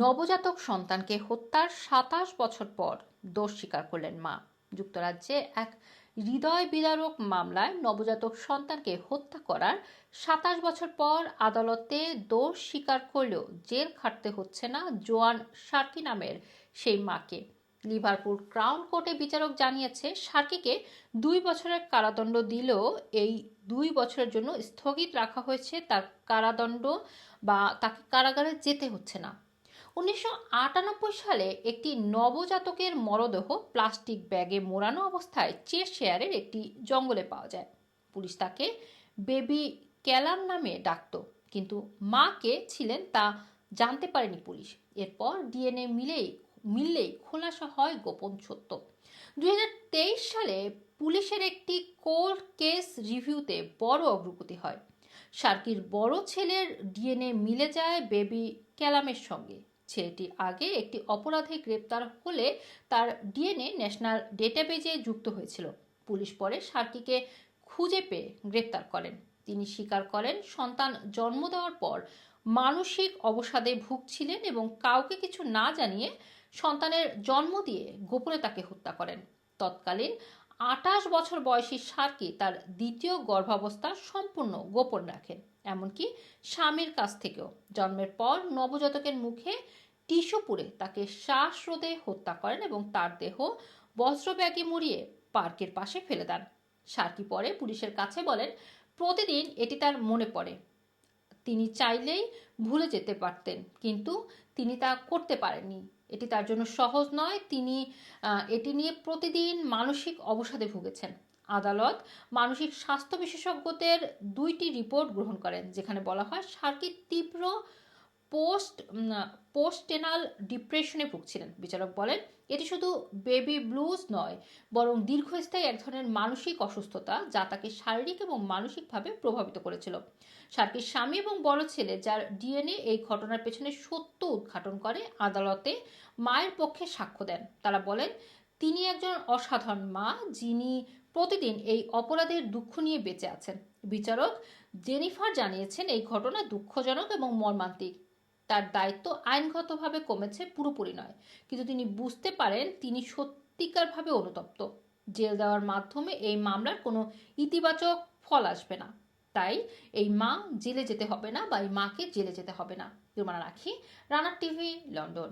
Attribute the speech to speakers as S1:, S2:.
S1: নবজাতক সন্তানকে হত্যার সাতাশ বছর পর দোষ স্বীকার করলেন মা। যুক্তরাজ্যে এক হৃদয় বিদারক মামলায় নবজাতক সন্তানকে হত্যা করার সাতাশ বছর পর আদালতে দোষ স্বীকার করলেও জেল খাটতে হচ্ছে না জোয়ান সার্কি নামের সেই মাকে। লিভারপুল ক্রাউন কোর্টে বিচারক জানিয়েছে, সার্কিকে দুই বছরের কারাদণ্ড দিলেও এই দুই বছরের জন্য স্থগিত রাখা হয়েছে। তার কারাদণ্ড বা তাকে কারাগারে যেতে হচ্ছে না। উনিশশো আটানব্বই সালে একটি নবজাতকের মরদেহ প্লাস্টিক ব্যাগে মোড়ানো অবস্থায় চেশিয়ারের একটি জঙ্গলে পাওয়া যায়। পুলিশ তাকে বেবি ক্যালাম নামে ডাকত, কিন্তু মা কে ছিলেন তা জানতে পারেনি পুলিশ। এরপর ডিএনএ মিলেই, মিললেই খোলাসা হয় গোপন সত্য। দুই হাজার তেইশ সালে পুলিশের একটি কোর্ট কেস রিভিউতে বড় অগ্রগতি হয়। সার্কির বড় ছেলের ডিএনএ মিলে যায় বেবি ক্যালামের সঙ্গে। ছেলেটি আগে একটি অপরাধে গ্রেপ্তার হলে তার ডিএনএ ন্যাশনাল ডেটাবেজে যুক্ত হয়েছিল। পুলিশ পরে সার্কিকে খুঁজে পেয়ে গ্রেপ্তার করেন। তিনি স্বীকার করেন, সন্তান জন্ম দেওয়ার পর মানসিক অবসাদে ভুগছিলেন এবং কাউকে কিছু না জানিয়ে সন্তানের জন্ম দিয়ে গোপনে তাকে হত্যা করেন। তৎকালীন আটাশ বছর বয়সী সার্কি তার দ্বিতীয় গর্ভাবস্থা সম্পূর্ণ গোপন রাখেন, এমনকি স্বামীর কাছ থেকেও। জন্মের পর নবজাতকের মুখে টিস্যু পুড়ে তাকে শ্বাসরোধে হত্যা করেন এবং তার দেহ বস্ত্র ব্যাগে মুড়িয়ে পার্কের পাশে ফেলে দেন। সার্কি পরে পুলিশের কাছে বলেন, প্রতিদিন এটি তার মনে পড়ে। তিনি চাইলেই ভুলে যেতে পারতেন, কিন্তু তিনি তা করতে পারেননি। এটি তার জন্য সহজ নয়। তিনি এটি নিয়ে প্রতিদিন মানসিক অবসাদে ভুগেছেন। আদালত মানসিক স্বাস্থ্য বিশেষজ্ঞদের দুইটি রিপোর্ট গ্রহণ করেন, যেখানে বলা হয়, সার্কি তীব্র পোস্ট পোস্টেনাল ডিপ্রেশনে ভুগছিলেন, বিচারক বলেন। এটি শুধু বেবি ব্লুজ নয়, বরং দীর্ঘস্থায়ী এক ধরনের মানসিক অসুস্থতা যা তাকে শারীরিক এবং মানসিকভাবে প্রভাবিত করেছিল। সার্কির স্বামী এবং বড় ছেলে, যার ডিএনএ এই ঘটনার পেছনে সত্য উদ্ঘাটন করে, আদালতে মায়ের পক্ষে সাক্ষ্য দেন। তারা বলেন, তিনি একজন অসাধারণ মা, যিনি প্রতিদিন এই অপরাধের দুঃখ নিয়ে বেঁচে আছেন। বিচারক জেনিফার জানিয়েছেন, এই ঘটনা দুঃখজনক এবং মর্মান্তিক। তার দায়িত্ব আইনগতভাবে কমেছে পুরোপুরি নয়। কিন্তু তিনি বুঝতে পারেন তিনি সত্যিকারভাবে অনুতপ্ত। জেল দেওয়ার মাধ্যমে এই মামলার কোনো ইতিবাচক ফল আসবে না। তাই এই মা জেলে যেতে হবে না বা এই মাকে জেলে যেতে হবে না। জুমানা রাখি রানার টিভি, লন্ডন।